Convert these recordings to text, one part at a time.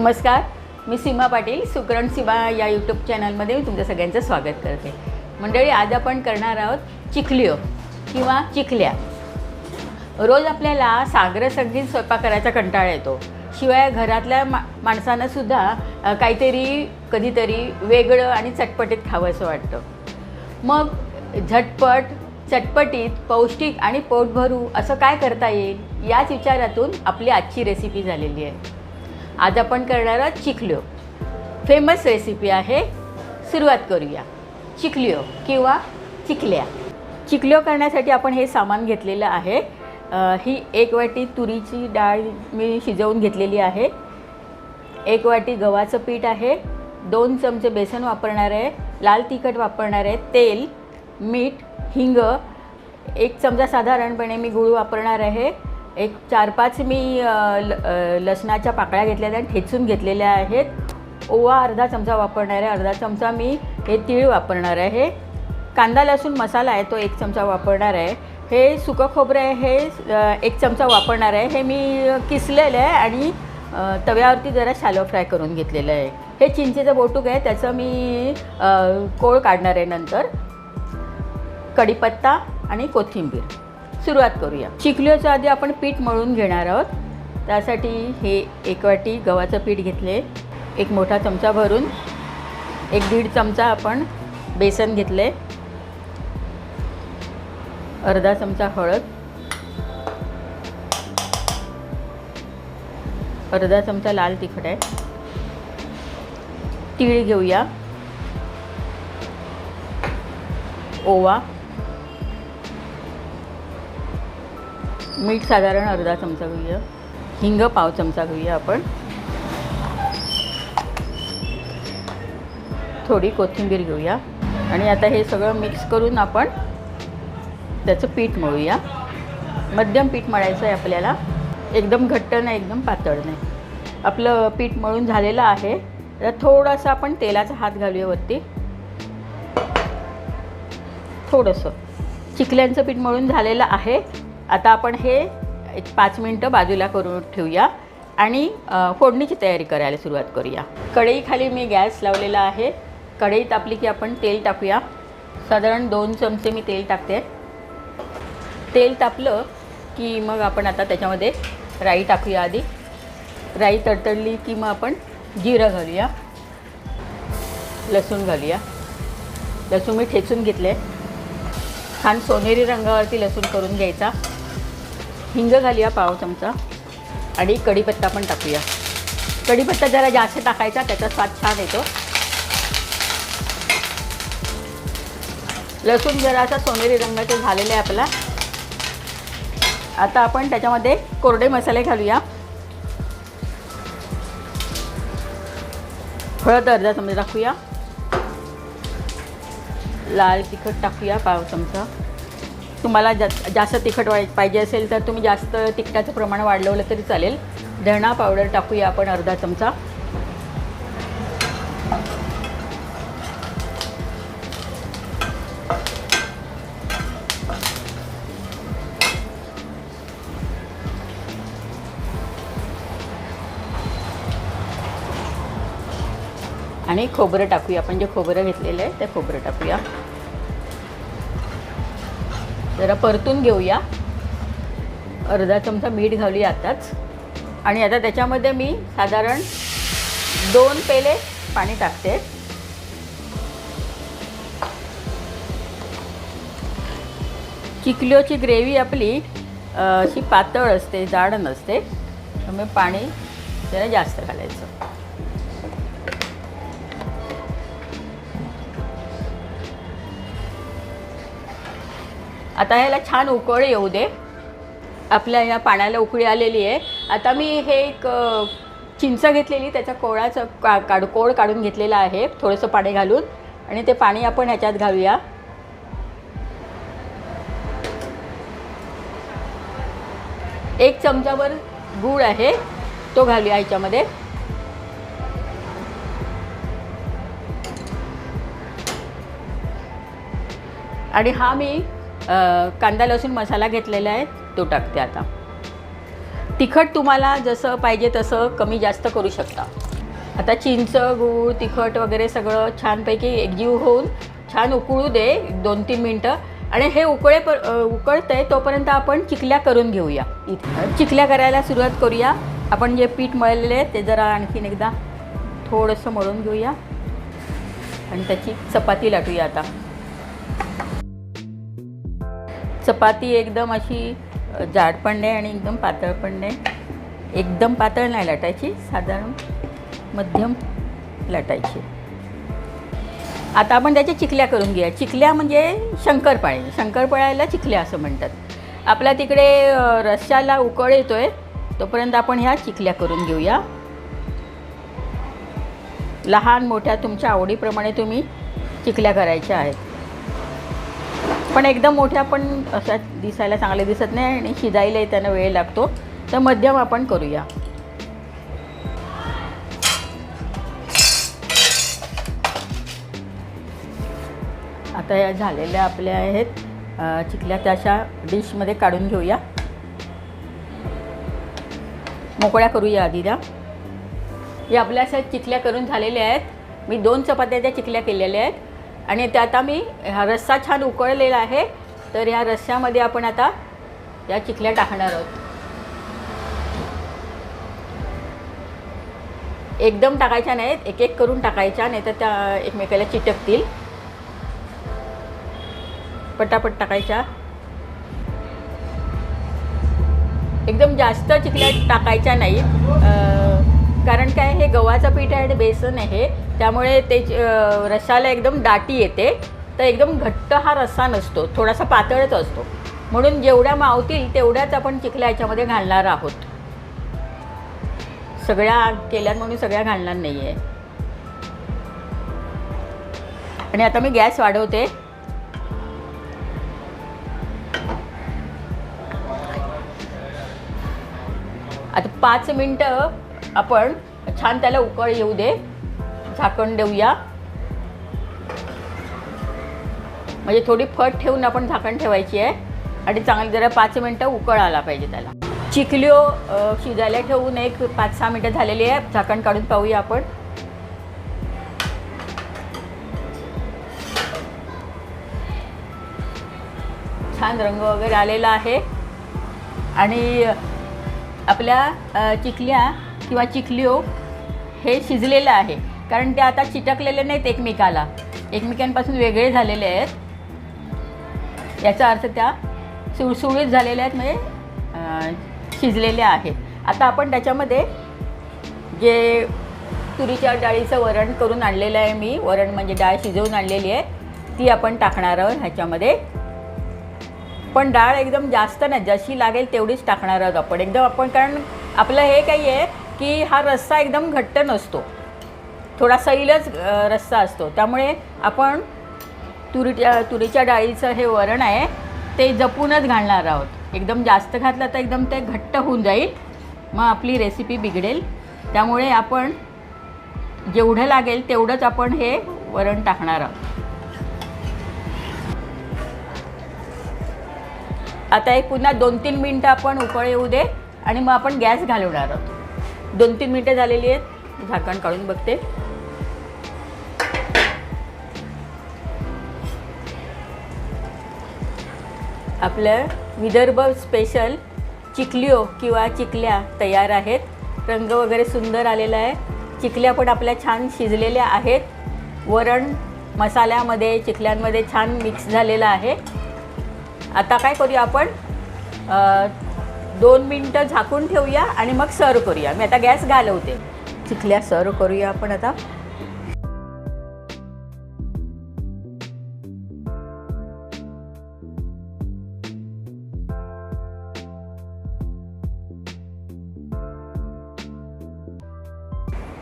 नमस्कार. मी सीमा पाटील सुकरण सीमा या यूट्यूब चॅनलमध्ये मी तुमच्या सगळ्यांचं स्वागत करते. मंडळी आज आपण करणार आहोत चिखलिओ किंवा चिखल्या. रोज आपल्याला सागर संगीत स्वयंपाक करायचा कंटाळा येतो. शिवाय घरातल्या मा माणसांनासुद्धा काहीतरी कधीतरी वेगळं आणि चटपटीत खावंसं वाटतं. मग झटपट चटपटीत पौष्टिक आणि पोट भरू असं काय करता येईल याच विचारातून आपली आजची रेसिपी झालेली आहे. आज आपण करणार आहोत चिखल्यो फेमस रेसिपी आहे. सुरुवात करूया. चिखल्यो किंवा चिखल्या. चिखल्यो करण्यासाठी आपण हे सामान घेतलेलं आहे. ही एक वाटी तुरीची डाळ मी शिजवून घेतलेली आहे. एक वाटी गव्हाचं पीठ आहे. दोन चमचे बेसन वापरणार आहे. लाल तिखट वापरणार आहे. तेल मीठ हिंग. एक चमचा साधारणपणे मी गूळ वापरणार आहे. एक चार पाच मी ल लसणाच्या पाकळ्या घेतल्या आणि ठेचून घेतलेल्या आहेत. ओवा अर्धा चमचा वापरणार आहे अर्धा चमचा मी हे तीळ वापरणार आहे. कांदा लसूण मसाला आहे तो एक चमचा वापरणार आहे. हे सुकं खोबरं आहे हे एक चमचा वापरणार आहे. हे मी किसलेलं आहे आणि तव्यावरती जरा शॅलो फ्राय करून घेतलेलं आहे. हे चिंचेचं बोटूक आहे त्याचं मी कोळ काढणार आहे नंतर. कढीपत्ता आणि कोथिंबीर. सुरुवात करूया. चिखल्याच्या आधी आपण पीठ मळून घेणार आहोत. त्यासाठी हे एक वाटी गव्हाचं पीठ घेतले. एक मोठा चमचा भरून एक दीड चमचा आपण बेसन घेतले. अर्धा चमचा हळद. अर्धा चमचा लाल तिखट आहे. तीळ घेऊया. ओवा. मीठ साधारण अर्धा चमचा घेऊया. हिंग पाव चमचा घेऊया आपण. थोडी कोथिंबीर घेऊया. आणि आता हे सगळं मिक्स करून आपण त्याचं पीठ मळूया. मध्यम पीठ मळायचं आहे आपल्याला. एकदम घट्ट नाही एकदम पातळ नाही. आपलं पीठ मळून झालेलं आहे. तर थोडासा आपण तेलाचा हात घालूया वरती. थोडंसं. चिखल्यांचं पीठ मळून झालेलं आहे. आता आपण हे एक पाच मिनटं बाजूला करून ठेवूया आणि फोडणीची तयारी करायला सुरुवात करूया. कढईखाली मी गॅस लावलेला आहे. कढई तापली की आपण तेल टाकूया. साधारण दोन चमचे मी तेल टाकते. तेल तापलं की मग आपण आता त्याच्यामध्ये राई टाकूया आधी. राई तडतडली की मग आपण जिरं घालूया. लसूण घालूया. लसूण मी ठेचून घेतले. छान सोनेरी रंगावरती लसूण करून घ्यायचा. हिंग घालूया पाव चमचा. आणि कढीपत्ता पण टाकूया. कढीपत्ता जरा जास्त टाकायचा त्याचा स्वाद छान येतो. लसूण जरा असा सोनेरी रंगाचे झालेले आहे आपला. आता आपण त्याच्यामध्ये कोरडे मसाले घालूया. हळद अर्धा चमचा टाकूया. लाल तिखट टाकूया पाव चमचा. तुम्हाला जा जास्त तिखट वाय पाहिजे असेल तर तुम्ही जास्त तिखटाचं प्रमाण वाढवलं तरी चालेल. धणा पावडर टाकूया आपण अर्धा चमचा. आणि खोबरं टाकूया. आपण जे खोबरं घेतलेलं आहे ते खोबरं टाकूया. जरा परतून घेऊया. अर्धा चमचा मीठ घालूया आताच. आणि आता त्याच्यामध्ये मी साधारण दोन पेले पाणी टाकते. चिखलीची ग्रेव्ही आपली अशी पातळ असते जाड नसते. त्यामुळे पाणी जरा जास्त घालायचं. आता ह्याला छान उकळ येऊ दे. आपल्या ह्या पाण्याला उकळी आलेली आहे. आता मी हे एक चिंच घेतलेली त्याचा कोळाचं का काढ कोळ काढून घेतलेला आहे. थोडंसं पाणी घालून आणि ते पाणी आपण ह्याच्यात घालूया. एक चमचावर गूळ आहे तो घालूया ह्याच्यामध्ये. आणि हा मी कांदा लसूण मसाला घेतलेला आहे तो टाकते आता. तिखट तुम्हाला जसं पाहिजे तसं कमी जास्त करू शकता. आता चिंच गूळ तिखट वगैरे सगळं छानपैकी एकजीव होऊन छान उकळू दे दोन तीन मिनटं. आणि हे उकळे प आहे तोपर्यंत आपण चिकल्या करून घेऊया. इथे चिकल्या करायला सुरुवात करूया. आपण जे पीठ मळलेले आहे ते जरा आणखीन एकदा थोडंसं मळून घेऊया. आणि त्याची चपाती लाटूया आता. चपाती एकदम अशी जाड पण नाही आणि एकदम पातळ पण नाही. एकदम पातळ नाही लाटायची साधारण मध्यम लाटायची. आता आपण त्याच्या चिकल्या करून घेऊया. चिकल्या म्हणजे शंकरपाळी. शंकरपाळ्याला चिकल्या असं म्हणतात. आपल्या तिकडे रश्याला रश्श्याला उकळ आहे तोपर्यंत आपण ह्या चिकल्या करून घेऊया. लहान मोठ्या तुमच्या आवडीप्रमाणे तुम्ही चिकल्या करायच्या आहेत. पण एकदम मोठ्या पण अशा दिसायला चांगले दिसत नाही आणि शिजायलाही त्यांना वेळ लागतो. तर मध्यम आपण करूया. आता या झालेल्या आपल्या आहेत चिकल्या त्या अशा डिशमध्ये काढून घेऊया. मोकळ्या करूया आधी त्या. या आपल्या अशा चिकल्या करून झालेल्या आहेत. मी दोन चपात्याच्या चिकल्या केलेल्या आहेत. आणि त्या आता मी हा रस्सा छान उकळलेला आहे तर ह्या रस्स्यामध्ये आपण आता या चिखल्या टाकणार आहोत. एकदम टाकायच्या नाहीत एक एक करून टाकायच्या नाही तर त्या एकमेकाला चिटकतील. पटापट टाकायच्या. एकदम जास्त चिखल्या टाकायच्या नाही कारण काय हे गव्हाचं पीठ आहे आणि बेसन आहे त्यामुळे ते रसाला एकदम दाटी येते. तर एकदम घट्ट हा रस्सा नसतो थोडासा पातळच असतो. म्हणून जेवढ्या मावतील तेवढ्याच आपण चिखल्या याच्यामध्ये घालणार आहोत. सगळ्या केल्यात म्हणून सगळ्या घालणार नाही आहे आणि आता मी गॅस वाढवते. आता पाच मिनटं आपण छान त्याला उकळ येऊ दे. झाकण देऊया. म्हणजे थोडी फट ठेवून आपण झाकण ठेवायची आहे. आणि चांगली जरा पाच मिनटं उकळ आला पाहिजे त्याला. चिकलिओ शिजायला ठेवून एक पाच सहा मिनटं झालेली आहे. झाकण काढून पाहूया आपण. छान रंग वगैरे आलेला आहे. आणि आपल्या चिकल्या किंवा चिकलिओ हे शिजलेलं आहे. कारण ते आता चिटकलेले नाहीत एकमेकाला. एकमेकांपासून वेगळे झालेले आहेत. याचा अर्थ त्या सुळसुळीत झालेल्या आहेत म्हणजे शिजलेल्या आहेत. आता आपण त्याच्यामध्ये जे तुरीच्या डाळीचं वरण करून आणलेलं आहे मी वरण म्हणजे डाळ शिजवून आणलेली आहे ती आपण टाकणार आहोत ह्याच्यामध्ये. पण डाळ एकदम जास्त नाही जशी लागेल तेवढीच टाकणार आहोत आपण. एकदम आपण कारण आपलं हे काही आहे की हा रस्सा एकदम घट्ट नसतो. थोडा सैलच रस्सा असतो. त्यामुळे आपण तुरीच्या तुरीच्या डाळीचं हे वरण आहे ते जपूनच घालणार आहोत. एकदम जास्त घातलं तर एकदम ते घट्ट होऊन जाईल. मग आपली रेसिपी बिघडेल. त्यामुळे आपण जेवढं लागेल तेवढंच आपण हे वरण टाकणार आहोत. आता एक पुन्हा दोन तीन मिनटं आपण उकळ येऊ दे आणि मग आपण गॅस घालवणार आहोत. दोन तीन मिनटं झालेली आहेत. झाकण काढून बघते. आपलं विदर्भ स्पेशल चिकलिओ किंवा चिकल्या तयार आहेत. रंग वगैरे सुंदर आलेला आहे. चिकल्या पण आपल्या छान शिजलेल्या आहेत. वरण मसाल्यामध्ये चिकल्यांमध्ये छान मिक्स झालेलं आहे. आता काय करूया आपण? दोन मिनटं झाकून ठेवूया आणि मग सर्व करूया. मी आता गॅस घालवते. चिखल्या सर्व करूया आपण आता.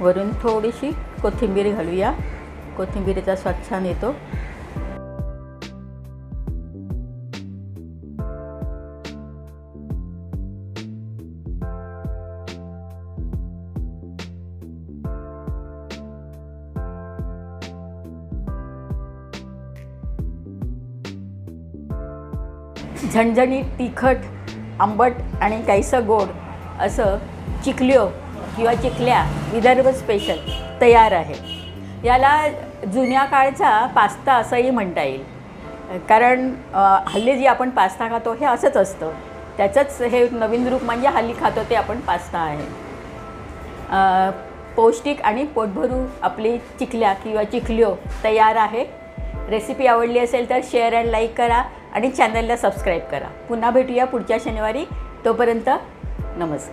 वरून थोडीशी कोथिंबीर घालूया. कोथिंबीरीचा स्वाद छान येतो. झणझणीत तिखट आंबट आणि काहीसं गोड असं चिखल्यो किंवा चिखल्या विदर्भ स्पेशल तयार आहे. याला जुन्या काळचा पास्ता असंही म्हणता येईल. कारण हल्ली जी आपण पास्ता खातो हे असंच असतं. त्याचंच हे नवीन रूप म्हणजे हल्ली खातो ते आपण पास्ता आहे. पौष्टिक आणि पोटभरू आपली चिखल्या किंवा चिखल्यो तयार आहे. रेसिपी आवडली असेल तर शेअर अँड लाईक करा. आणि चॅनलला सबस्क्राईब करा. पुन्हा भेटूया पुढच्या शनिवारी. तोपर्यंत नमस्कार.